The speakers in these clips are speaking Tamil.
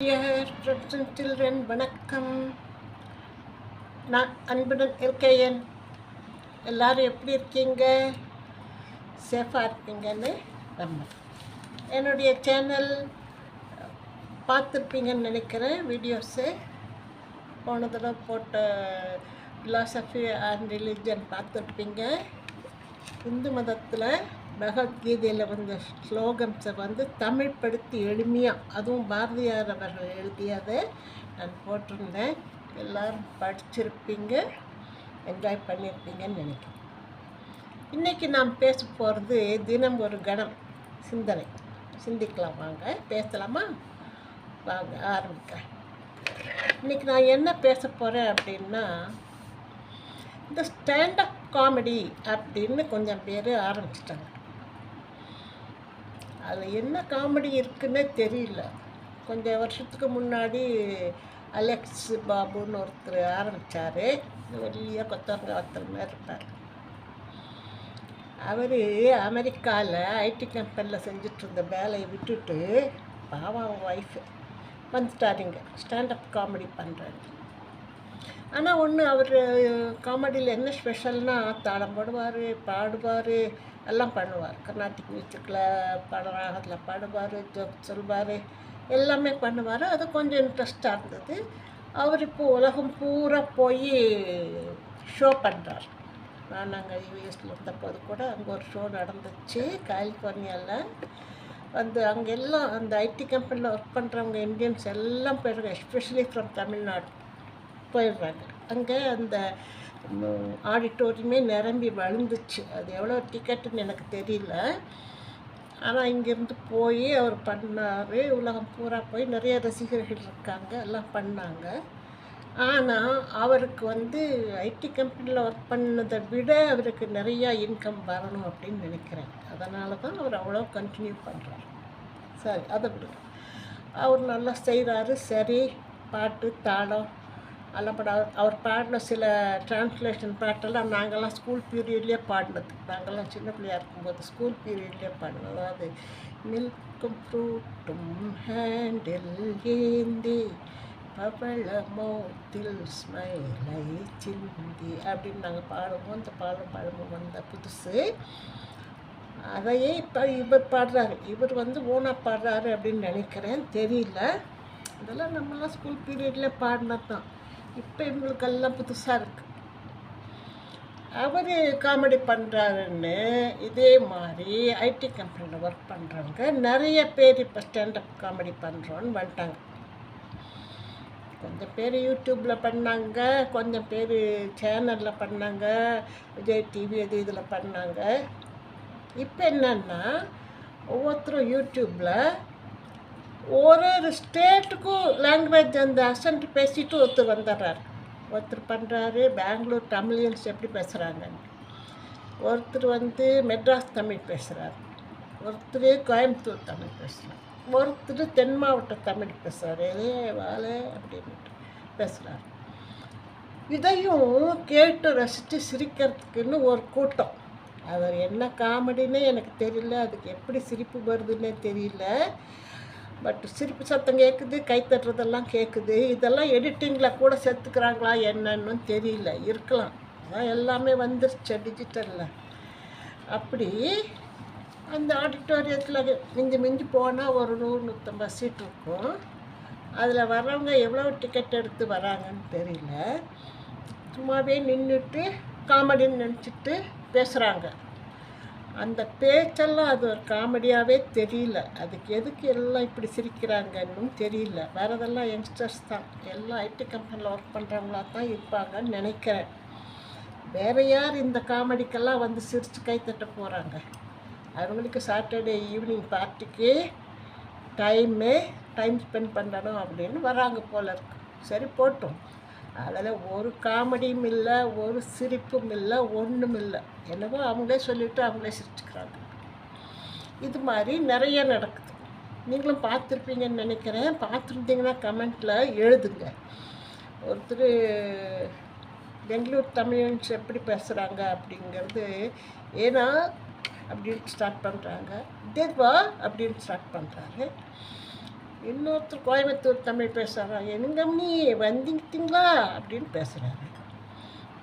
டியர் சில்ட்ரன் வணக்கம் நான் அன்புடன் இருக்கேன். எல்லாரும் எப்படி இருக்கீங்க? சேஃபாக இருக்கீங்கன்னு நம்ம என்னுடைய சேனல் பார்த்துருப்பீங்கன்னு நினைக்கிறேன். வீடியோஸு போன தடவை போட்ட ஃபிலாசபி அண்ட் ரிலிஜன் பார்த்துருப்பீங்க. இந்து மதத்தில் பகவத்கீதையில் வந்த ஸ்லோகம்ஸை வந்து தமிழ்படுத்தி எளிமையாக அதுவும் பாரதியார் அவர்கள் எழுதியதை நான் போட்டிருந்தேன். எல்லோரும் படிச்சிருப்பீங்க என்ஜாய் பண்ணியிருப்பீங்கன்னு நினைக்கிறேன். இன்றைக்கி நாம் பேச போகிறது தினம் ஒரு கணம் சிந்தனை. சிந்திக்கலாம் வாங்க பேசலாமா? வாங்க ஆரம்பிக்கிறேன் இன்றைக்கி நான் என்ன பேச போகிறேன் அப்படின்னா இந்த ஸ்டாண்டப் காமெடி அப்படின்னு கொஞ்சம் பேர் ஆரம்பிச்சிட்டாங்க. அதில் என்ன காமெடி இருக்குன்னே தெரியல. கொஞ்சம் வருஷத்துக்கு முன்னாடி அலெக்ஸ் பாபுன்னு ஒருத்தர் ஆரம்பித்தார் வெளியே கொத்தவங்க ஒருத்தர் மாதிரி இருப்பார். அவர் அமெரிக்காவில் ஐடி கம்பெனியில் செஞ்சுட்டு இருந்த வேலையை விட்டுட்டு பாவம் ஒய்ஃபு வந்துட்டாருங்க ஸ்டாண்டப் காமெடி பண்ணுறாரு ஆனால் ஒன்று அவர் காமெடியில் என்ன ஸ்பெஷல்னால் தாளம் போடுவார் பாடுவார் எல்லாம் பண்ணுவார். கர்நாடிக் மியூசிக்கில் பாடுறாகத்தில் பாடுவார் ஜோக் சொல்வார் எல்லாமே பண்ணுவார். அது கொஞ்சம் இன்ட்ரெஸ்டாக இருந்தது. அவர் இப்போ உலகம் பூரா போய் ஷோ பண்ணுறார் நான் நாங்கள் யூஎஸில் இருந்தபோது கூட அங்கே ஒரு ஷோ நடந்துச்சு கலிஃபோர்னியாவில் வந்து அங்கே எல்லாம் அந்த ஐடி கம்பெனியில் ஒர்க் பண்ணுறவங்க இந்தியன்ஸ் எல்லாம் போயிடுறாங்க எஸ்பெஷலி ஃப்ரம் தமிழ்நாடு போயிடுறாங்க. அங்கே அந்த ஆடிட்டோரியமே நிரம்பி வழுந்துச்சு அது எவ்வளோ டிக்கெட்டுன்னு எனக்கு தெரியல. ஆனால் இங்கேருந்து போய் அவர் பண்ணார். உலகம் பூரா போய் நிறைய ரசிகர்கள் இருக்காங்க. எல்லாம் பண்ணாங்க. ஆனால் அவருக்கு வந்து ஐடி கம்பெனியில் ஒர்க் பண்ணதை விட அவருக்கு நிறையா இன்கம் வரணும் அப்படின்னு நினைக்கிறேன். அதனால தான் அவர் அவ்வளோ கண்டினியூ பண்ணுறாரு சரி அதை விடுங்க அவர் நல்லா செய்கிறாரு சரி பாட்டு தாளம் எல்லாம் பட் அவர் பாடின சில டிரான்ஸ்லேஷன் பாட்டெல்லாம் நாங்கள்லாம் ஸ்கூல் பீரியட்லேயே பாடினது. நாங்கள்லாம் சின்ன பிள்ளையா இருக்கும்போது ஸ்கூல் பீரியட்லேயே பாடினோம் அதாவது மில்க்கும் ஃப்ரூட்டும் ஹேண்டில் ஏந்தி பவளமோத்தில் ஸ்மைலை சிந்தி அப்படின்னு நாங்கள் பாடுவோம் இந்த பாடம் பழமும் வந்த புதுசு. அதையே இப்போ இவர் பாடுறாரு. இவர் வந்து ஓனாக பாடுறாரு அப்படின்னு நினைக்கிறேன். தெரியல. இதெல்லாம் நம்மளாம் ஸ்கூல் பீரியடில் பாடினது தான் இப்போ இவங்களுக்கெல்லாம் புதுசாக இருக்குது அவர் காமெடி பண்ணுறாருன்னு இதே மாதிரி ஐடி கம்பெனியில் ஒர்க் பண்ணுறவங்க நிறைய பேர் இப்போ ஸ்டாண்டப் காமெடி பண்ணுறோன்னு வந்துட்டாங்க. கொஞ்சம் பேர் யூடியூப்பில் பண்ணாங்க கொஞ்சம் பேர் சேனலில் பண்ணாங்க விஜய் டிவி அது இதில் பண்ணாங்க. இப்போ என்னென்னா ஒவ்வொருத்தரும் யூடியூப்பில் ஒரு ஒரு ஸ்டேட்டுக்கும் லாங்குவேஜ் அந்த அசன்ட் பேசிட்டு ஒருத்தர் வந்துடுறாரு. ஒருத்தர் பண்ணுறாரு பெங்களூர் தமிழியன்ஸ் எப்படி பேசுகிறாங்கன்னு ஒருத்தர் வந்து மெட்ராஸ் தமிழ் பேசுகிறார் ஒருத்தர் கோயம்புத்தூர் தமிழ் பேசுகிறார் ஒருத்தர் தென் மாவட்ட தமிழ் பேசுகிறார் ஏதே வாழை அப்படின்ட்டு பேசுகிறார் இதையும் கேட்டு ரசித்து சிரிக்கிறதுக்குன்னு ஒரு கூட்டம். அவர் என்ன காமெடின்னு எனக்கு தெரியல. அதுக்கு எப்படி சிரிப்பு வருதுன்னே தெரியல. பட் சிரிப்பு சத்தம் கேட்குது கை தட்டுறதெல்லாம் கேட்குது இதெல்லாம் எடிட்டிங்கில் கூட சேர்த்துக்கிறாங்களா என்னன்னு தெரியல. இருக்கலாம். அதான் எல்லாமே வந்துருச்சு டிஜிட்டலில் அப்படி அந்த ஆடிட்டோரியத்தில் மிஞ்சி மிஞ்சி போனால் ஒரு நூறு நூற்றம்பது சீட் இருக்கும். அதில் வர்றவங்க எவ்வளோ டிக்கெட் எடுத்து வராங்கன்னு தெரியல. சும்மாவே நின்றுட்டு காமெடின்னு நினச்சிட்டு பேசுகிறாங்க அந்த பேச்செல்லாம் அது ஒரு காமெடியாகவே தெரியல. அதுக்கு எதுக்கு எல்லாம் இப்படி சிரிக்கிறாங்கன்னு தெரியல. வேறதெல்லாம் யங்ஸ்டர்ஸ் தான். எல்லாம் ஐடி கம்பெனியில் ஒர்க் பண்ணுறவங்களா தான் இருப்பாங்கன்னு நினைக்கிறேன். வேற யார் இந்த காமெடிக்கெல்லாம் வந்து சிரித்து கைத்தட்ட போகிறாங்க அவங்களுக்கு சாட்டர்டே ஈவினிங் பார்ட்டிக்கு டைமே டைம் ஸ்பெண்ட் பண்ணணும் அப்படின்னு வராங்க போல இருக்கு. சரி போட்டோம். அதில் ஒரு காமெடியும் இல்லை ஒரு சிரிப்பும் இல்லை ஒன்றும் இல்லை. என்னவோ அவங்களே சொல்லிவிட்டு அவங்களே சிரிச்சுக்கிறாங்க. இது மாதிரி நிறைய நடக்குது. நீங்களும் பார்த்துருப்பீங்கன்னு நினைக்கிறேன். பார்த்துருந்தீங்கன்னா கமெண்ட்டில் எழுதுங்க. ஒருத்தர் பெங்களூர் தமிழன்ஸ் எப்படி பேசுகிறாங்க அப்படிங்கிறது ஏன்னா அப்படின்னு ஸ்டார்ட் பண்ணுறாங்க தேவா அப்படின்னு ஸ்டார்ட் பண்ணுறாரு இன்னொருத்தர் கோயம்புத்தூர் தமிழ் பேசுகிறாங்க எங்கம்மி நீ அப்படின்னு பேசுகிறாரு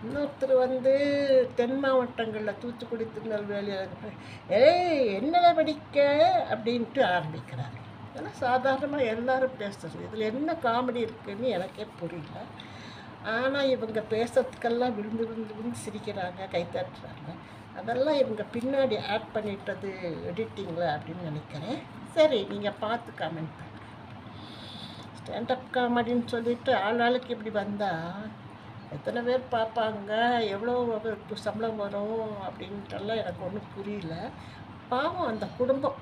இன்னொருத்தர் வந்து தென் மாவட்டங்களில் தூத்துக்குடி திருநெல்வேலி ஏய் என்னல படிக்க? அப்படின்ட்டு ஆரம்பிக்கிறாரு. இதெல்லாம் சாதாரணமாக எல்லாரும் பேசுறது. இதில் என்ன காமெடி இருக்குன்னு எனக்கே புரியல. ஆனால் இவங்க பேசுறதுக்கெல்லாம் விழுந்து விழுந்து விழுந்து சிரிக்கிறாங்க கைத்தட்டுறாங்க அதெல்லாம் இவங்க பின்னாடி ஆட் பண்ணிட்டது எடிட்டிங்கில் அப்படின்னு நினைக்கிறேன். சரி நீங்கள் பார்த்து கமெண்ட் பண்ணுங்கள் ஸ்டாண்டப் காமெடின்னு சொல்லிட்டு ஆள் ஆளுக்கு இப்படி வந்தால் எத்தனை பேர் பார்ப்பாங்க? எவ்வளோ சம்பளம் வரும் அப்படின்ட்டெல்லாம் எனக்கு ஒன்றும் புரியல. பாவம் அந்த குடும்பம்.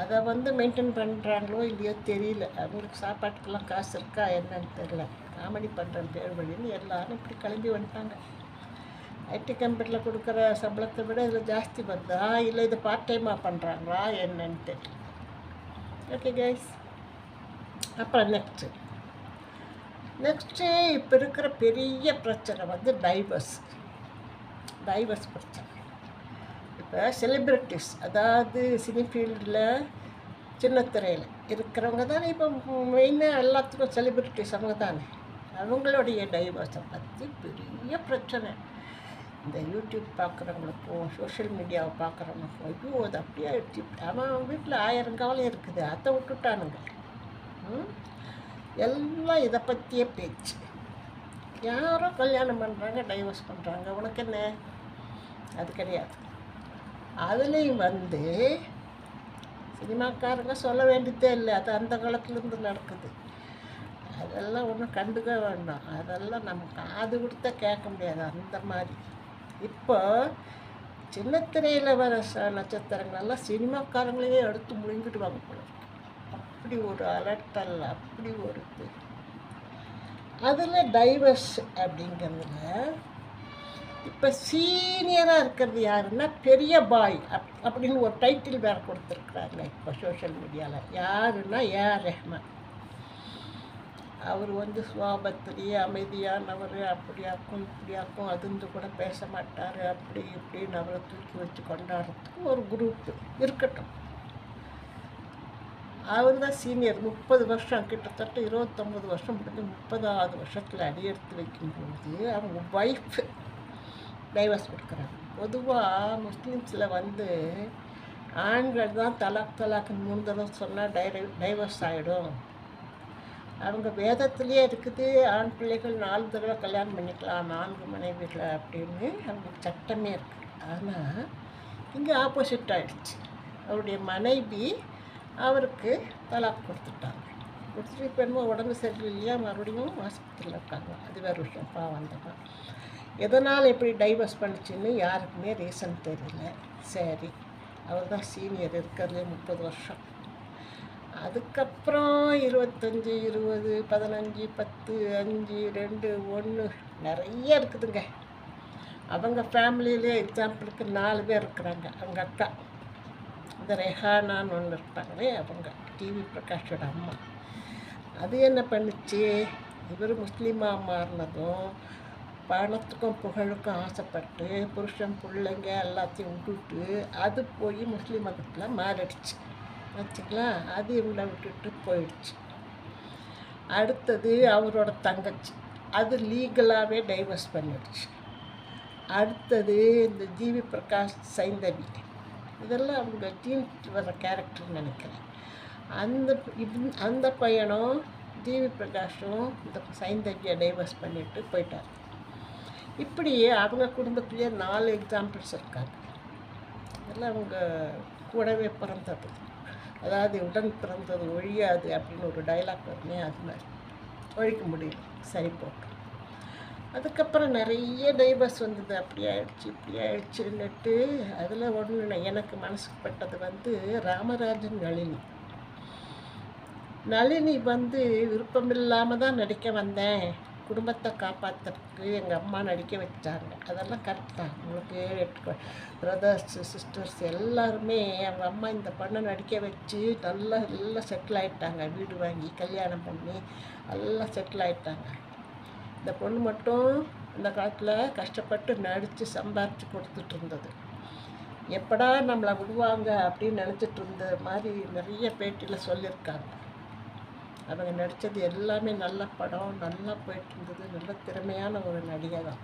அதை வந்து மெயின்டைன் பண்ணுறாங்களோ இல்லையோ தெரியல. அவங்களுக்கு சாப்பாட்டுக்கெல்லாம் காசு இருக்கா என்னன்னு தெரியல. காமெடி பண்ணுற பேர் வழின்னு எல்லோரும் இப்படி கிளம்பி வந்துட்டாங்க. ஐடி கம்பெனியில் கொடுக்குற சம்பளத்தை விட இதில் ஜாஸ்தி வருதா இல்லை இது பார்ட் டைமாக பண்ணுறாங்களா என்னன்னு தெரியல. ஓகே கைஸ் அப்புறம் நெக்ஸ்ட்டு நெக்ஸ்ட்டு இப்போ இருக்கிற பெரிய பிரச்சனை வந்து டைவர்ஸ் டைவர்ஸ் பிரச்சனை. இப்போ செலிப்ரிட்டிஸ் அதாவது சினி ஃபீல்டில் சின்ன திரையில் இருக்கிறவங்க தானே இப்போ மெயினாக எல்லாத்துக்கும் செலிப்ரிட்டிஸ் அவங்க தானே. அவங்களுடைய டைவர்ஸை பற்றி பெரிய பிரச்சனை. இந்த யூடியூப் பார்க்குறவங்களுக்கும் சோஷியல் மீடியாவை பார்க்குறவங்களுக்கும் ஐயோ அது அப்படியே ஆயிடுச்சு. அவன் வீட்டில் ஆயிரம் கவலை இருக்குது. அதை விட்டுட்டானுங்க. எல்லாம் இதை பற்றியே பேச்சு. யாரோ கல்யாணம் பண்ணுறாங்க டைவர்ஸ் பண்ணுறாங்க உனக்கு என்ன? அது கிடையாது. அதுலேயும் வந்து சினிமாக்காரங்க சொல்ல வேண்டியதே இல்லை. அது அந்த காலத்துலேருந்து நடக்குது. அதெல்லாம் ஒன்றும் கண்டுக்க வேண்டாம். அதெல்லாம் நம்ம காது கொடுத்தா கேட்க முடியாது. அந்த மாதிரி. இப்போ சின்ன திரையில் வர நட்சத்திரங்கள்லாம் சினிமாக்காரங்களையே எடுத்து முழுங்கிடுவாங்க போல இருக்கு. அப்படி ஒரு அலட்டல் அப்படி ஒரு இது. அதில் டைவர்ஸ் அப்படிங்கிறதுல இப்போ சீனியராக இருக்கிறது யாருன்னா பெரிய பாய் அப் அப்படின்னு ஒரு டைட்டில் வேறு கொடுத்துருக்குறாங்க இப்போ சோஷியல் மீடியாவில் யாருன்னா ஏ ரெஹ்மான். அவர் வந்து சுவாபத்திலேயே அமைதியானவர் அப்படியாக்கும் இப்படியாக்கும் அதிர்ந்து கூட பேச மாட்டார் அப்படி இப்படின்னு அவரை தூக்கி வச்சு கொண்டாடுறதுக்கு ஒரு குரூப்பு இருக்கட்டும். அவர் தான் சீனியர் முப்பது வருஷம் கிட்டத்தட்ட இருபத்தொம்பது வருஷம் முடிஞ்சு முப்பதாவது வருஷத்தில் அடியெடுத்து வைக்கும்பொழுது அவங்க ஒய்ஃப் டைவர்ஸ் கொடுக்குறாங்க. பொதுவாக முஸ்லீம்ஸில் வந்து ஆண்கள் தான் தலாக் தலாக்குன்னு மூணு தடவை சொன்னால் டைரை டைவர்ஸ் ஆகிடும் அவங்க வேதத்துலேயே இருக்குது ஆண் பிள்ளைகள் நாலு தடவை கல்யாணம் பண்ணிக்கலாம் நான்கு மனைவிகளை அப்படின்னு அவங்க சட்டமே இருக்குது ஆனால் இங்கே ஆப்போசிட் ஆகிடுச்சு அவருடைய மனைவி அவருக்கு தலாக் கொடுத்துட்டாங்க. கொடுத்துட்டு இப்போ என்னமோ உடம்பு சரியில்லையா? மறுபடியும் ஆஸ்பத்திரியில் இருக்காங்க. அது வேறு விஷயம். பாவம் தான் எதனால் எப்படி டைவர்ஸ் பண்ணிச்சுன்னு யாருக்குமே ரீசன் தெரியல. சரி அவர் தான் சீனியர் இருக்கிறதுலே முப்பது வருஷம். அதுக்கப்புறம் இருபத்தஞ்சி இருபது பதினஞ்சு பத்து அஞ்சு ரெண்டு ஒன்று நிறைய இருக்குதுங்க. அவங்க ஃபேமிலியிலே எக்ஸாம்பிளுக்கு நாலு பேர் இருக்கிறாங்க. அவங்க அக்கா. இந்த ரெஹானான்னு ஒன்று இருப்பாங்களே அவங்க டிவி பிரகாஷோட அம்மா. அது என்ன பண்ணுச்சு? இவர் முஸ்லீமாக மாறினதும் பணத்துக்கும் புகழுக்கும் ஆசைப்பட்டு புருஷன் பிள்ளைங்க எல்லாத்தையும் விட்டுட்டு அது போய் முஸ்லீம் மதத்தில் மாறிடுச்சு. வச்சுங்களா அது இவங்களை விட்டுட்டு போயிடுச்சு. அடுத்தது அவரோட தங்கச்சி. அது லீகலாகவே டைவர்ஸ் பண்ணிடுச்சு. அடுத்தது இந்த ஜிவி பிரகாஷ் சைந்தவி. இதெல்லாம் அவங்க ஜீன் வர கேரக்டர்னு நினைக்கிறேன். அந்த இவ் அந்த பையனும் ஜிவி பிரகாஷும் இந்த சைந்தவியை டைவர்ஸ் பண்ணிட்டு போயிட்டார். இப்படி அவங்க குடும்பத்துலேயே நாலு எக்ஸாம்பிள்ஸ் இருக்காங்க. இதெல்லாம் அவங்க கூடவே பிறந்தது. அதாவது உடன் பிறந்தது ஒழியாது அப்படின்னு ஒரு டைலாக் வருமே அது மாதிரி. ஒழிக்க முடியல. சரி போட்டோம் அதுக்கப்புறம் நிறைய டைவர்ஸ் வந்தது. அப்படி ஆயிடுச்சு இப்படி ஆயிடுச்சுன்னுட்டு அதில் ஒன்று எனக்கு மனசுக்கு பட்டது வந்து ராமராஜன் நளினி. நளினி வந்து விருப்பமில்லாமல் தான் நடிக்க வந்தேன். குடும்பத்தை காப்பாற்றுறதுக்கு எங்கள் அம்மா நடிக்க வச்சாங்க. அதெல்லாம் கரெக்ட் தான். உங்களுக்கு பிரதர்ஸ் சிஸ்டர்ஸ் எல்லாருமே அவங்க அம்மா இந்த பொண்ணை நடிக்க வச்சு நல்லா நல்லா செட்டில் ஆகிட்டாங்க வீடு வாங்கி கல்யாணம் பண்ணி எல்லாம் செட்டில் ஆகிட்டாங்க இந்த பொண்ணு மட்டும் இந்த காலத்தில் கஷ்டப்பட்டு நடித்து சம்பாரித்து கொடுத்துட்டு இருந்தது. எப்படா நம்மளை விடுவாங்க அப்படின்னு நினச்சிட்டு இருந்த மாதிரி நிறைய பேட்டியில் சொல்லியிருக்காங்க. அவங்க நடித்தது எல்லாமே நல்ல படம் நல்லா போயிட்டு இருந்தது. நல்ல திறமையான ஒரு நடிகை தான்.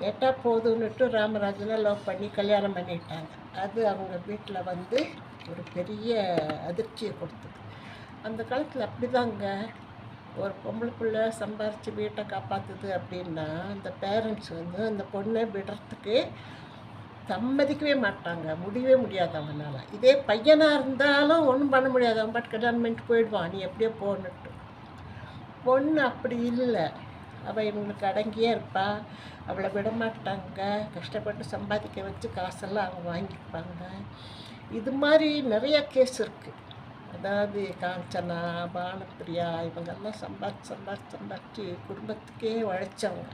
கேட்டால் போதும்னுட்டு ராமராஜனை லவ் பண்ணி கல்யாணம் பண்ணிட்டாங்க. அது அவங்க வீட்டில் வந்து ஒரு பெரிய அதிர்ச்சியை கொடுத்தது. அந்த காலத்தில் அப்படிதாங்க. ஒரு பொம்பளை பிள்ளை சம்பாரித்து வீட்டை காப்பாற்றுது அப்படின்னா அந்த பேரண்ட்ஸ் வந்து அந்த பொண்ணை விடுறதுக்கு சம்மதிக்கவே மாட்டாங்க. முடியவே முடியாது அவனால். இதே பையனாக இருந்தாலும் ஒன்றும் பண்ண முடியாது. அவன் பாட்டு கல்யாணம் பண்ணிட்டு போயிடுவான். நீ எப்படியோ போகணுட்டு பொண்ணு அப்படி இல்லை. அவள் இவங்களுக்கு அடங்கியே இருப்பா. அவளை விட மாட்டாங்க கஷ்டப்பட்டு சம்பாதிக்க வச்சு காசெல்லாம் அவங்க வாங்கிப்பாங்க. இது மாதிரி நிறையா கேஸ் இருக்குது அதாவது காஞ்சனா பானப்பிரியா இவங்கெல்லாம் சம்பாதிச்சு சம்பாதிச்சு சம்பாதிச்சு குடும்பத்துக்கே உழைச்சவங்க.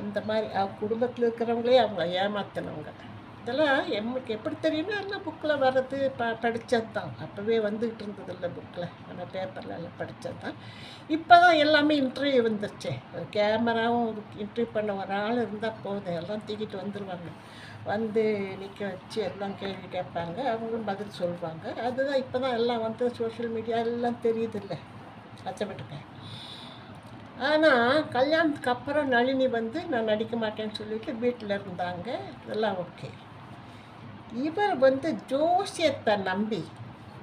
அந்த மாதிரி அவங்க குடும்பத்தில் இருக்கிறவங்களே அவங்க ஏமாத்தினவங்க. இதெல்லாம் எம்முக்கு எப்படி தெரியும்னா எல்லாம் புக்கில் வர்றது? ப படித்தது தான் அப்போவே வந்துக்கிட்டு இருந்தது இல்லை புக்கில் நம்ம பேப்பரில் எல்லாம் படித்தது தான் இப்போ தான் எல்லாமே இன்டர்வியூ வந்துருச்சே. ஒரு கேமராவும் இன்டர்வியூ பண்ண ஒரு ஆள் இருந்தால் போதும். எல்லாம் தூக்கிட்டு வந்துடுவாங்க வந்து நிற்க வச்சு எல்லாம் கேள்வி கேட்பாங்க. அவங்களும் பதில் சொல்லுவாங்க அதுதான் இப்போ தான் எல்லாம் வந்து சோஷியல் மீடியா எல்லாம் தெரியுதில்ல. அச்சப்பட்டுக்க. ஆனால் கல்யாணத்துக்கு அப்புறம் நளினி வந்து நான் நடிக்க மாட்டேன்னு சொல்லிட்டு வீட்டில் இருந்தாங்க. இதெல்லாம் ஓகே இவர் வந்து ஜோசியத்தை நம்பி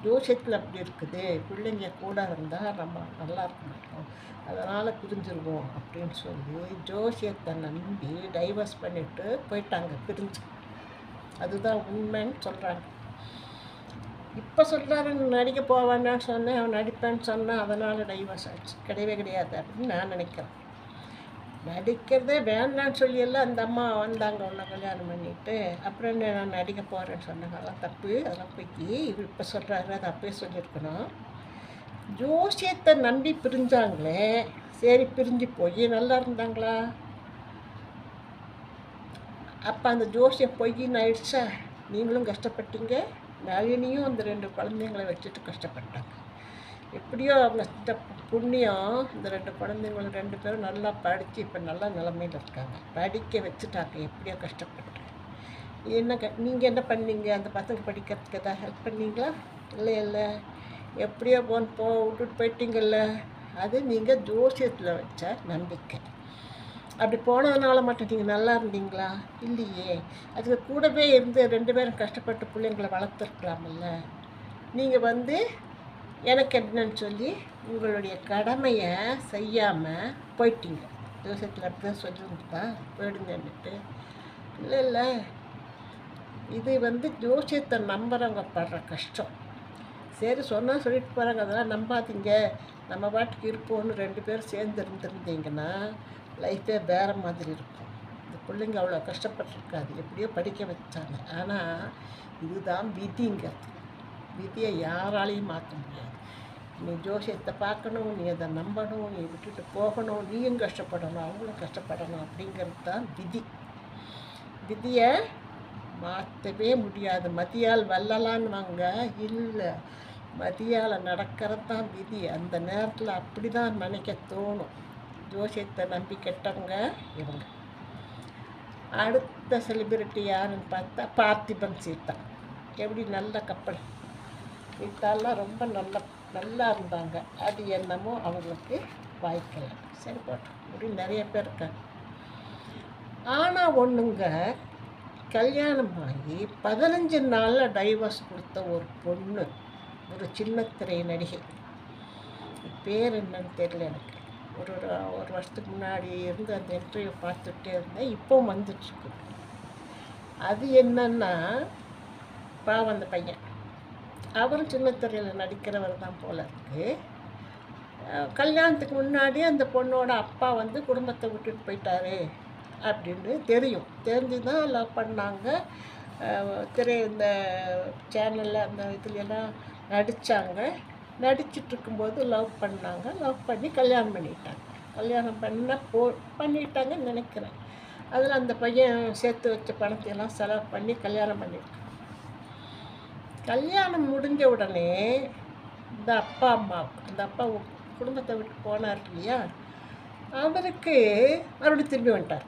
ஜோசியத்தில் அப்படி இருக்குது. பிள்ளைங்க கூட இருந்தால் நம்ம நல்லா இருக்க மாட்டோம். அதனால் பிரிஞ்சிருவோம் அப்படின்னு சொல்லி ஜோசியத்தை நம்பி டைவர்ஸ் பண்ணிவிட்டு போயிட்டாங்க பிரிஞ்சு. அதுதான் உண்மைன்னு சொல்கிறாங்க இப்போ சொல்கிறாரு நடிக்க போவான்னு சொன்னேன் அவன் நடிப்பேன்னு சொன்னான் அதனால் டைவர்ஸ் ஆச்சு கிடையவே கிடையாது அப்படின்னு நான் நினைக்கிறேன். நடிக்கிறதே வேண்டாம்னு சொல்லியெல்லாம் அந்த அம்மா வந்தாங்க உன்னை கல்யாணம் பண்ணிட்டு. அப்புறம் என்ன நான் நடிக்க போகிறேன்னு சொன்னாங்க. அதெல்லாம் தப்பு அதெல்லாம் போய்க்கு. இவர் இப்போ சொல்கிறாரு அதை அப்பயே சொல்லியிருக்கணும். ஜோசியத்தை நம்பி பிரிஞ்சாங்களே. சரி பிரிஞ்சு போய் நல்லா இருந்தாங்களா? அப்போ அந்த ஜோசியம் பொய்ன்னு ஆயிடுச்சா? நீங்களும் கஷ்டப்பட்டீங்க. நளினியும் அந்த ரெண்டு குழந்தைங்களை வச்சுட்டு கஷ்டப்பட்டாங்க. எப்படியோ அவங்க இந்த புண்ணியம் இந்த ரெண்டு குழந்தைங்களும் ரெண்டு பேரும் நல்லா படித்து இப்போ நல்ல நிலமையில் இருக்காங்க. படிக்க வச்சுட்டாங்க. எப்படியோ கஷ்டப்பட்டு. என்ன க நீங்கள் என்ன பண்ணீங்க? அந்த பசங்க படிக்கிறதுக்கு எதாவது ஹெல்ப் பண்ணீங்களா? இல்லை இல்லை. எப்படியோ போன் போ விட்டுட்டு போயிட்டீங்கல்ல. அது நீங்கள் ஜோசியத்தில் வச்ச நம்பிக்கை. அப்படி போனதுனால மட்டும் நீங்கள் நல்லா இருந்தீங்களா? இல்லையே. அதுக்கு கூடவே இருந்து ரெண்டு பேரும் கஷ்டப்பட்டு பிள்ளைங்களை வளர்த்துருக்கலாமில்ல நீங்கள் வந்து எனக்கு என்னன்னு சொல்லி உங்களுடைய கடமையை செய்யாமல் போயிட்டீங்க. ஜோசியத்தில் அப்படி தான் போயிடுங்கன்னுட்டு இல்லை இல்லை. இது வந்து ஜோசியத்தை நம்புகிறவங்க படுற கஷ்டம். சரி சொன்னால் சொல்லிட்டு போகிறாங்க அதெல்லாம் நம்பாதீங்க. நம்ம பாட்டுக்கு இருப்போம்னு ரெண்டு பேரும் சேர்ந்து இருந்திருந்தீங்கன்னா லைஃபே வேறு மாதிரி இருக்கும். இந்த பிள்ளைங்க அவ்வளோ கஷ்டப்பட்டுருக்காது. எப்படியோ படிக்க வச்சாங்க. ஆனால் இதுதான் விதிங்கிறது. விதியை யாராலையும் மாற்ற முடியாது. நீ ஜோசியத்தை பார்க்கணும் நீ அதை நம்பணும் நீ விட்டுட்டு போகணும் நீயும் கஷ்டப்படணும் அவங்களும் கஷ்டப்படணும் அப்படிங்கிறது தான் விதி. விதியை மாற்றவே முடியாது. மதியால் வல்லலான்னுவாங்க. இல்லை மதியால் நடக்கிறது தான் விதி. அந்த நேரத்தில் அப்படி தான் நினைக்க தோணும். ஜோசியத்தை நம்பி கெட்டவங்க. இவங்க. அடுத்த செலிபிரிட்டி யாருன்னு பார்த்தா பார்த்திபன் சீதா. எப்படி நல்ல கப்பல் சீதாலாம் ரொம்ப நல்ல நல்லா இருந்தாங்க. அது என்னமோ அவங்களுக்கு வாய்க்கல. சரி போட்டோம் இப்படி நிறைய பேர் இருக்காங்க. ஆனால் ஒன்றுங்க கல்யாணம் ஆகி பதினஞ்சு நாளில் டைவர்ஸ் கொடுத்த ஒரு பொண்ணு ஒரு சின்ன திரை நடிகை. பேர் என்னன்னு தெரியல எனக்கு. ஒரு ஒரு ஒரு வருஷத்துக்கு முன்னாடி இருந்து அந்த இன்டர்வியூ பார்த்துட்டே இருந்தேன். இப்போ வந்துட்டுருக்கு. அது என்னன்னா பாவம் அந்த பையன். அவரும் சின்ன திரையில் நடிக்கிறவர் தான் போல இருக்கு. கல்யாணத்துக்கு முன்னாடி அந்த பொண்ணோட அப்பா வந்து குடும்பத்தை விட்டுட்டு போயிட்டாரு அப்படின்னு தெரியும். தெரிஞ்சு தான் லவ் பண்ணாங்க திரை இந்த சேனலில் அந்த இதுலலாம் நடித்தாங்க நடிச்சிட்டு இருக்கும்போது லவ் பண்ணாங்க. லவ் பண்ணி கல்யாணம் பண்ணிட்டாங்க. கல்யாணம் பண்ண போ பண்ணிட்டாங்கன்னு நினைக்கிறேன். அதில் அந்த பையன் சேர்த்து வச்ச பணத்தையெல்லாம் செலவு பண்ணி கல்யாணம் பண்ணிட்டான் கல்யாணம் முடிஞ்ச உடனே இந்த அப்பா அம்மா அந்த அப்பா குடும்பத்தை விட்டு போனார் இல்லையா? அவருக்கு மறுபடியும் திரும்பி வந்துட்டார்.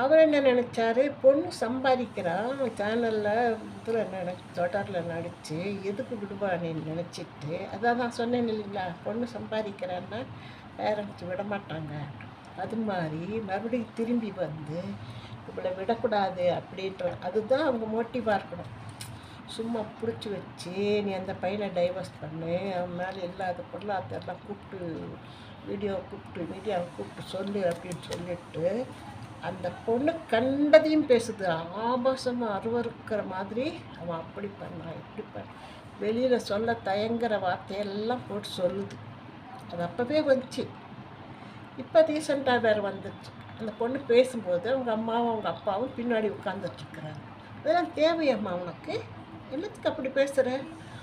அவர் என்ன நினச்சாரு? பொண்ணு சம்பாதிக்கிறான் சேனலில் இதில் நடி தொடரில் நடித்து எதுக்கு விடுவானேன்னு நினச்சிட்டு? அதான் நான் சொன்னேன் இல்லைங்களா? பொண்ணு சம்பாதிக்கிறான்னா பேரண்ட்ஸ் விட மாட்டாங்க அது மாதிரி மறுபடியும் திரும்பி வந்து இவளை விடக்கூடாது அப்படின்ற அதுதான் அவங்க மோட்டிவாக இருக்கணும். சும்மா பிடிச்சி வச்சு நீ அந்த பையனை டைவர்ஸ் பண்ணு. அவன் மேலே இல்லாத பொருளாதாரெல்லாம் கூப்பிட்டு வீடியோ கூப்பிட்டு மீடியாவை கூப்பிட்டு சொல்லு அப்படின்னு சொல்லிட்டு அந்த பொண்ணு கண்டதையும் பேசுது. ஆபாசமாக அருவருக்கிற மாதிரி அவன் அப்படி பண்ணான் இப்படி பண்ண வெளியில் சொல்ல தயங்குற வார்த்தையெல்லாம் போட்டு சொல்லுது. அது அப்போவே வந்துச்சு. இப்போ ரீசெண்டாக வேறு வந்துச்சு. அந்த பொண்ணு பேசும்போது அவங்க அம்மாவும் அவங்க அப்பாவும் பின்னாடி உட்காந்துட்ருக்குறாங்க இதெல்லாம் தேவையம்மா உனக்கு? என்னத்துக்கு அப்படி பேசுகிற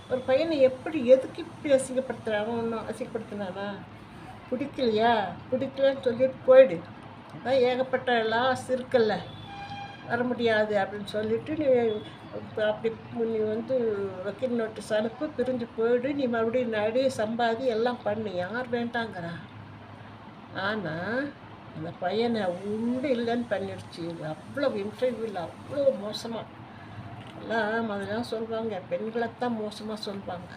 ஒரு பையனை எப்படி எதுக்கு இப்படி அசிங்கப்படுத்துகிறானோ அவன் ஒன்றும் அசிங்கப்படுத்தினானா? பிடிக்கலையா? பிடிக்கலன்னு சொல்லிட்டு போயிடு. அதான் ஏகப்பட்ட லாஸ் இருக்குல்ல வர முடியாது அப்படின்னு சொல்லிட்டு நீ இப்போ அப்படி நீ வந்து வக்கீல் நோட்டீஸ் அனுப்பு பிரிஞ்சு போயிடு. நீ மறுபடியும் நடி சம்பாதி எல்லாம் பண்ணு. யார் வேண்டாங்கிறா? ஆனால் அந்த பையனை உண்டு இல்லைன்னு பண்ணிடுச்சு. அவ்வளோ இன்டர்வியூவில் அவ்வளோ மோசமாக எல்லாம் அதெல்லாம் சொல்லுவாங்க பெண்களைத்தான் மோசமாக சொல்லுவாங்க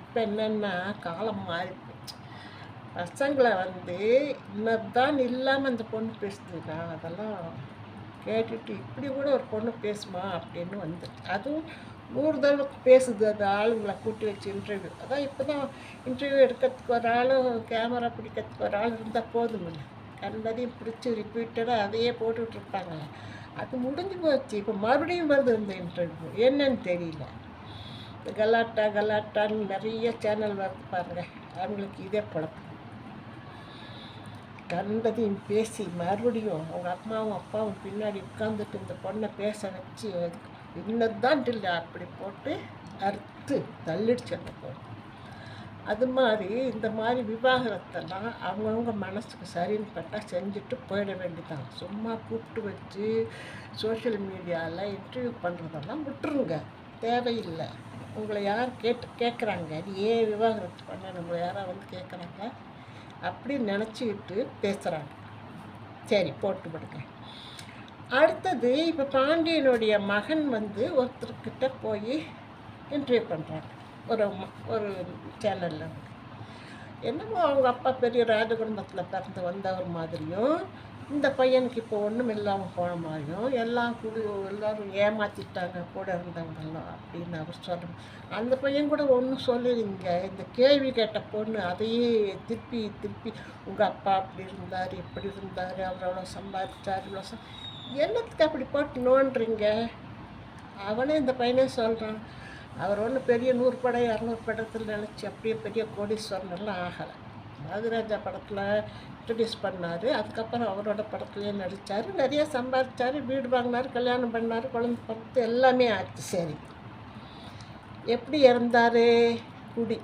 இப்போ என்னென்னா காலம் மாறி பசங்களை வந்து இன்னதான் இல்லாமல் அந்த பொண்ணு பேசுதுன்னா அதெல்லாம் கேட்டுட்டு இப்படி கூட ஒரு பொண்ணு பேசுமா அப்படின்னு வந்து அதுவும் நூறு தடவை பேசுது அந்த ஆளுங்களை கூட்டி வச்சு இன்டர்வியூ அதான் இப்போ தான் இன்டர்வியூ எடுக்கிறதுக்கு ஒரு ஆளும் கேமரா பிடிக்கிறதுக்கு ஒரு ஆள் இருந்தால் போதுமில்ல எல்லாத்தையும் பிடிச்சி ரிப்பீட்டடாக அதையே போட்டுட்டு இருப்பாங்க. அது முடிஞ்சு போச்சு. இப்போ மறுபடியும் வருது இந்த இன்டர்வியூ என்னன்னு தெரியல. இந்த கலாட்டா கலாட்டான்னு நிறைய சேனல் வருது பாருங்கள் அவங்களுக்கு இதே குழப்பம். கண்டதையும் பேசி மறுபடியும் அவங்க அம்மாவும் அப்பாவும் பின்னாடி உட்காந்துட்டு இந்த பொண்ணை பேச வச்சு இன்னதான் இல்லை அப்படி போட்டு அறுத்து தள்ளிடுச்சு அந்த பொண்ணு. அது மாதிரி இந்த மாதிரி விவாகரத்தெல்லாம் அவங்கவுங்க மனசுக்கு சரின்னு பட்டால் செஞ்சுட்டு போயிட வேண்டியதான் சும்மா கூப்பிட்டு வச்சு சோஷியல் மீடியாவில் இன்டர்வியூ பண்ணுறதெல்லாம் விட்டுருங்க. தேவையில்லை. உங்களை யார் கேட்டு கேட்குறாங்க ஏன் விவாகரத்து பண்ண உங்களை யாராவது வந்து கேட்குறாங்க அப்படி நினச்சிக்கிட்டு பேசுகிறாங்க சரி போட்டு விடுங்க. அடுத்தது இப்போ பாண்டியனுடைய மகன் வந்து ஒருத்தர்கிட்ட போய் இன்டர்வியூ பண்ணுறாங்க ஒரு ம- ஒரு சேனலில் என்னமோ அவங்க அப்பா பெரிய ராஜ குடும்பத்தில் பிறந்து வந்தவர் மாதிரியும் இந்த பையனுக்கு இப்போ ஒன்றும் இல்லாமல் போன மாதிரியும் எல்லாம் குடி எல்லாரும் ஏமாற்றிட்டாங்க கூட இருந்தவங்கெல்லாம் அப்படின்னு அவர் சொல்லணும் அந்த பையன் கூட ஒன்றும் சொல்லிடுங்க இந்த கேள்வி கேட்ட பொண்ணு அதையே திருப்பி திருப்பி உங்கள் அப்பா அப்படி இருந்தார் இப்படி இருந்தார் அவர் அவ்வளோ சம்பாதிச்சார் இவ்வளோ சம் என்னத்துக்கு அப்படி போட்டு நோன்றீங்க அவனே இந்த பையனே சொல்கிறான் அவர் ஒன்றும் பெரிய நூறு படம் இரநூறு படத்தில் நினச்சி அப்படியே பெரிய கோடீஸ்வரன் எல்லாம் ஆகலை. ராஜராஜா படத்தில் ப்ரொடியூஸ் பண்ணார். அதுக்கப்புறம் அவரோட படத்துலேயே நடித்தார் நிறைய சம்பாதிச்சார். வீடு வாங்கினார் கல்யாணம் பண்ணார் குழந்தை பிறந்து எல்லாமே ஆச்சு. சரி. எப்படி இறந்தார்? குடி.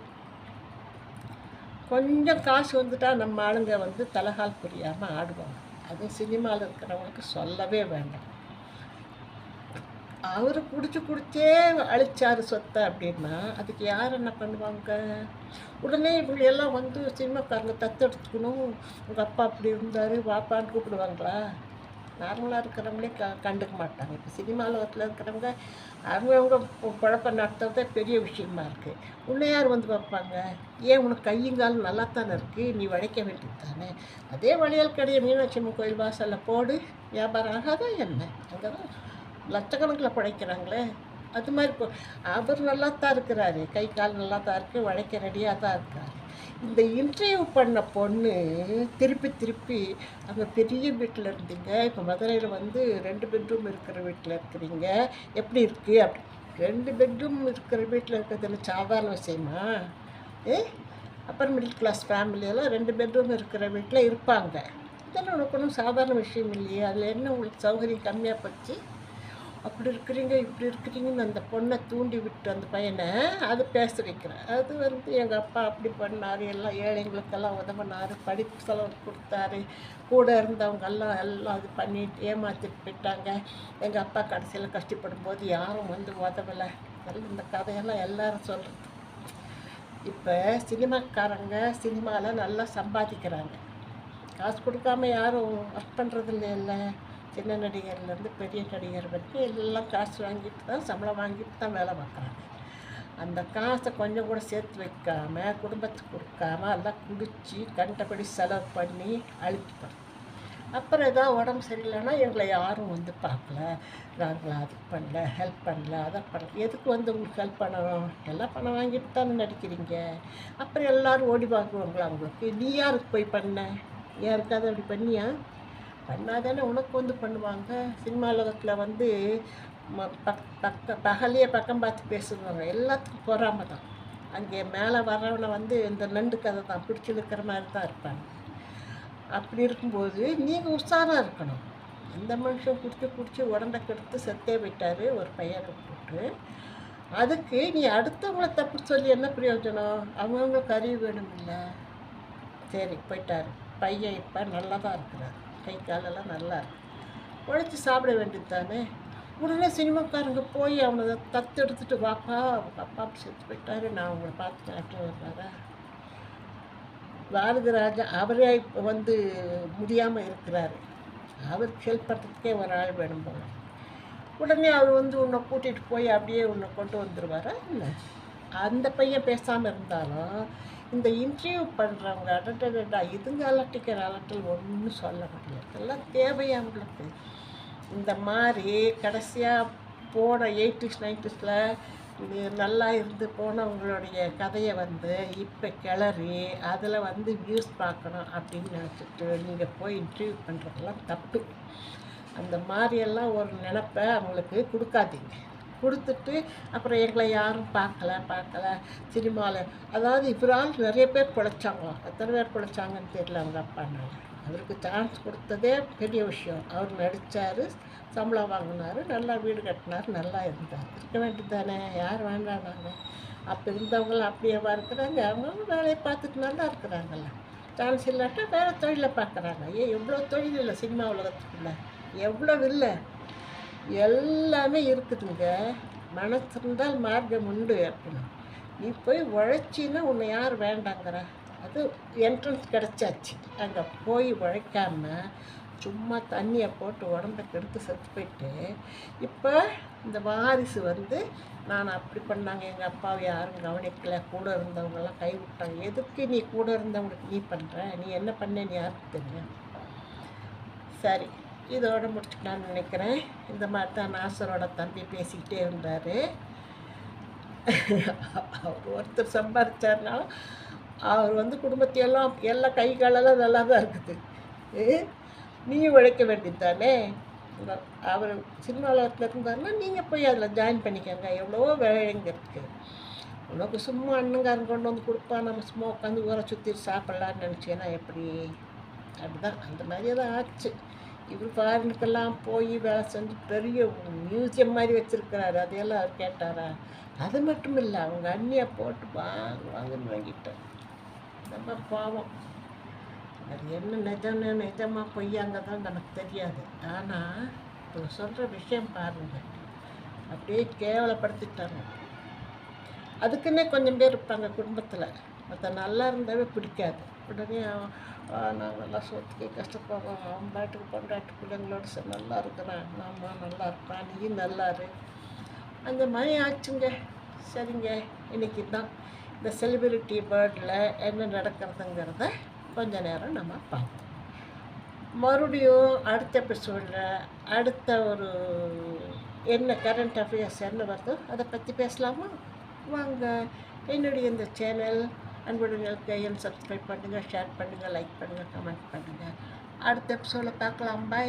கொஞ்சம் காசு வந்துட்டால் நம்ம ஆளுங்க வந்து தலகால் புரியாமல் ஆடுவாங்க. அதுவும் சினிமாவில் இருக்கிறவங்களுக்கு சொல்லவே வேண்டாம். அவர் குடிச்சு குடிச்சே அழிச்சார் சொத்தை அப்படின்னா அதுக்கு யார் என்ன பண்ணுவாங்க? உடனே இவங்க எல்லாம் வந்து சினிமாக்காரங்க தத்தெடுத்துக்கணும் உங்கள் அப்பா அப்படி இருந்தார் வாப்பான்னு கூப்பிடுவாங்களா? நார்மலாக இருக்கிறவங்களே க கண்டுக்க மாட்டாங்க. இப்போ சினிமா உலகத்தில் இருக்கிறவங்க அவங்கவுங்க குழப்ப நடத்துறதே பெரிய விஷயமா இருக்குது உன்னை யார் வந்து பார்ப்பாங்க? ஏன் உனக்கு கையுங்காலும் நல்லா தானே இருக்குது நீ உழைக்க வேண்டியது தானே அதே வழியால் கடையை மீனாட்சி அம்மன் கோயில் வாசலில் போடு. வியாபாரம் ஆகாதா என்ன? அங்கே தான் லட்சக்கணக்கில் பிழைக்கிறாங்களே அது மாதிரி இப்போ அவர் நல்லா தான் இருக்கிறாரு. கை கால் நல்லா தான் இருக்குது உழைக்க ரெடியாக தான் இருக்கார். இந்த இன்டர்வியூ பண்ண பொண்ணு திருப்பி திருப்பி அங்கே பெரிய வீட்டில் இருந்தீங்க. இப்போ மதுரையில் வந்து ரெண்டு பெட்ரூம் இருக்கிற வீட்டில் இருக்கிறீங்க. எப்படி இருக்குது அப்படி. ரெண்டு பெட்ரூம் இருக்கிற வீட்டில் இருக்கிறதுல சாதாரண விஷயமா? ஏ அப்பர் மிடில் கிளாஸ் ஃபேமிலியெல்லாம் ரெண்டு பெட்ரூம் இருக்கிற வீட்டில் இருப்பாங்க. இதெல்லாம் உனக்கு ஒன்றும் சாதாரண விஷயம் இல்லையே. அதில் என்ன உங்களுக்கு சௌகரியம் கம்மியாக போச்சு? அப்படி இருக்கிறீங்க இப்படி இருக்கிறீங்கன்னு அந்த பொண்ணை தூண்டி விட்டு அந்த பையனை அது பேச வைக்கிறேன் அது வந்து எங்கள் அப்பா அப்படி பண்ணார் எல்லாம் ஏழைங்களுக்கெல்லாம் உதவினார் படிப்பு செலவு கொடுத்தாரு. கூட இருந்தவங்க எல்லாம் எல்லாம் அது பண்ணிட்டு ஏமாற்றிட்டு போயிட்டாங்க. எங்கள் அப்பா கடைசியில் கஷ்டப்படும் போது யாரும் வந்து உதவலை. எல்லாம் இந்த கதையெல்லாம் எல்லாரும் சொல்கிறது இப்போ சினிமாக்காரங்க சினிமாவில் நல்லா சம்பாதிக்கிறாங்க. காசு கொடுக்காம யாரும் ஒர்க் பண்ணுறது இல்லை சின்ன நடிகர்லேருந்து பெரிய நடிகர் வரைக்கும் எல்லாம் காசு வாங்கிட்டு தான் சம்பளம் வாங்கிட்டு தான் வேலை பார்க்குறாங்க. அந்த காசை கொஞ்சம் கூட சேர்த்து வைக்காம குடும்பத்துக்கு கொடுக்காம எல்லாம் குடித்து கண்டபடி செலவு பண்ணி அழிச்சுப்பாங்க அப்புறம் ஏதாவது உடம்பு சரியில்லைன்னா எங்களை யாரும் வந்து பார்க்கல. நாங்கள் அது பண்ணல ஹெல்ப் பண்ணல அதை பண்ணல. எதுக்கு வந்து உங்களுக்கு ஹெல்ப் பண்ணணும்? எல்லாம் பணம் வாங்கிட்டு தானே நடிக்கிறீங்க. அப்புறம் எல்லோரும் ஓடி பார்க்குவாங்களா உங்களுக்கு? நீ யாருக்கு போய் பண்ண? யாருக்காவது அப்படி பண்ணியா? பண்ணாதானே உனக்கு வந்து பண்ணுவாங்க? சினிமா உலகத்தில் வந்து ம- பக் பக்க பகலையே பக்கம் பார்த்து பேசுவாங்க எல்லாத்துக்கும் பொறாம தான். அங்கே மேலே வர்றவனை வந்து இந்த நண்டு கதை தான் பிடிச்சிருக்கிற மாதிரி தான் இருப்பாங்க. அப்படி இருக்கும்போது நீங்கள் உஷாராக இருக்கணும். அந்த மனுஷன் குடிச்சு குடிச்சு உடம்பை கெடுத்து செத்தே போயிட்டாரு ஒரு பையனை போட்டு. அதுக்கு நீ அடுத்தவங்களை தப்பு சொல்லி என்ன பிரயோஜனம்? அவங்கவுங்க கறி வேணும் இல்லை சரி போயிட்டார். பையன் இப்போ நல்லா தான் இருக்கிறார். கை காலெல்லாம் நல்லா உழைச்சி சாப்பிட வேண்டியது தானே? உடனே சினிமாக்காரங்க போய் அவனை தத்து எடுத்துட்டு வாப்பா அவங்க அப்பா செத்து போயிட்டாரு. நான் அவங்கள பார்த்து காட்டு வர்றாரா பாரதிராஜா அவரே இப்போ வந்து முடியாமல் இருக்கிறாரு. அவருக்கு ஹெல்ப் பண்ணுறதுக்கே ஒரு ஆள் வேணும் போல. உடனே அவர் வந்து உன்னை கூட்டிகிட்டு போய் அப்படியே உன்னை கொண்டு வந்துடுவாரா இல்லை. அந்த பையன் பேசாமல் இருந்தாலும் இந்த இன்டர்வியூ பண்ணுறவங்க அடட்டா இதுங்க அலட்டிக்கிற அலட்டல் ஒன்றும் சொல்ல முடியாது. எல்லாம் தேவையா அவங்களுக்கு இந்த மாதிரி கடைசியாக போன எயிட்டிஸ் நைன்டிஸில் நல்லா இருந்து போனவங்களுடைய கதையை வந்து இப்போ கிளறி அதில் வந்து வியூஸ் பார்க்கணும் அப்படின்னு நினச்சிட்டு நீங்கள் போய் இன்டர்வியூ பண்ணுறதெல்லாம் தப்பு. அந்த மாதிரியெல்லாம் ஒரு நினப்பை அவங்களுக்கு கொடுக்காதீங்க. கொடுத்துட்டு அப்புறம் எங்களை யாரும் பார்க்கல பார்க்கல. சினிமாவில் அதாவது இவரால் நிறைய பேர் பிழைச்சாங்களாம் எத்தனை பேர் பிழைச்சாங்கன்னு தெரியல அவங்க அப்பானால் அவருக்கு சான்ஸ் கொடுத்ததே பெரிய விஷயம். அவர் நடித்தார் சம்பளம் வாங்கினார் நல்லா வீடு கட்டினார் நல்லா இருந்தார். இருக்க வேண்டியது தானே யார் வேண்டானாங்க அப்போ இருந்தவங்களாம் அப்படியேவா இருக்கிறாங்க. அவங்க வேலையை பார்த்துட்டு நல்லா இருக்கிறாங்கல்ல. சான்ஸ் இல்லாட்டா வேறு தொழிலை பார்க்குறாங்க. ஏன் எவ்வளோ தொழில் இல்லை சினிமா உலகத்துக்குள்ள. எவ்வளோ இல்லை. எல்லாமே இருக்குதுங்க. மனசு இருந்தால் மார்க்கம் உண்டு அப்படின்னு. நீ போய் உழைச்சின்னா உன்னை யார் வேண்டாங்கிற? அது என்ட்ரன்ஸ் கிடச்சாச்சு. அங்கே போய் உழைக்காம சும்மா தண்ணியை போட்டு உடம்ப கெடுத்து செத்து போயிட்டு இப்போ இந்த வாரிசு வந்து நான் அப்படி பண்ணாங்க. எங்கள் அப்பாவை யாரும் கவனிக்கலை. கூட இருந்தவங்கெல்லாம் கை விட்டாங்க. எதுக்கு நீ கூட இருந்தவங்களுக்கு நீ பண்ணுற நீ என்ன பண்ணேன்னு யாருக்கு தெரியும்? சரி. இதோடு முடிச்சுக்கலாம்னு நினைக்கிறேன். இந்த மாதிரி தான் நாசரோட தம்பி பேசிக்கிட்டே இருந்தார். அவர் ஒருத்தர் சம்பாதிச்சாருனாலும் அவர் வந்து குடும்பத்தையெல்லாம் எல்லாம் கை காலெல்லாம் நல்லா தான் இருக்குது நீயும் உழைக்க வேண்டியது தானே அவர் சினிமா உலகத்தில் இருந்தாருன்னா நீங்கள் போய் அதில் ஜாயின் பண்ணிக்கோங்க. எவ்வளவோ வேலைங்க இருக்குது உனக்கு சும்மா அண்ணங்காரன் கொண்டு வந்து கொடுப்பா நம்ம சும்மா உட்காந்து ஊரை சுற்றி சாப்பிட்லான்னு நினச்சேன்னா எப்படி? அப்படிதான் அந்த மாதிரியே தான் ஆச்சு. இவர் ஃபாரினுக்கெல்லாம் போய் வேலை செஞ்சு பெரிய மியூசியம் மாதிரி வச்சுருக்கிறாரு. அதையெல்லாம் அவர் கேட்டாரா? அது மட்டும் இல்லை அவங்க அண்ணியை போட்டு வாங்க வாங்கன்னு வாங்கிட்டேன் நம்ம பாவம். அது என்ன நிஜம்னு நிஜமாக பொய்யாங்க தான் நமக்கு தெரியாது. ஆனால் இப்போ சொல்கிற விஷயம் பாருங்கள் அப்படியே கேவலப்படுத்திட்டாங்க. அதுக்குன்னே கொஞ்சம் பேர் இருப்பாங்க குடும்பத்தில். மற்ற நல்லா இருந்தாவே பிடிக்காது. உடனே அவன் நாங்கள் நல்லா சொத்துக்கு கஷ்டப்படுறோம். அவன் பாட்டுக்கு பொண்டாட்டு பிள்ளைங்களோட சரி நல்லா இருக்கிறான். நம்ம நல்லா இருப்பான். நீயும் நல்லா இரு. அந்த மாதிரி ஆச்சுங்க. சரிங்க. இன்னைக்கு தான் இந்த செலிபிரிட்டி பேர்டில் என்ன நடக்கிறதுங்கிறத கொஞ்ச நேரம் நம்ம பார்த்தோம் மறுபடியும் அடுத்த எபிசோடில் அடுத்த ஒரு என்ன கரண்ட் அஃபேர்ஸ் என்ன வருதோ அதை பற்றி பேசலாமா? வாங்க. என்னுடைய இந்த சேனல் அன்புடையங்களுக்கு என் சப்ஸ்கிரைப் பண்ணுங்கள் ஷேர் பண்ணுங்கள் லைக் பண்ணுங்கள் கமெண்ட் பண்ணுங்கள் அடுத்த எபிசோடில் பார்க்கலாம். பை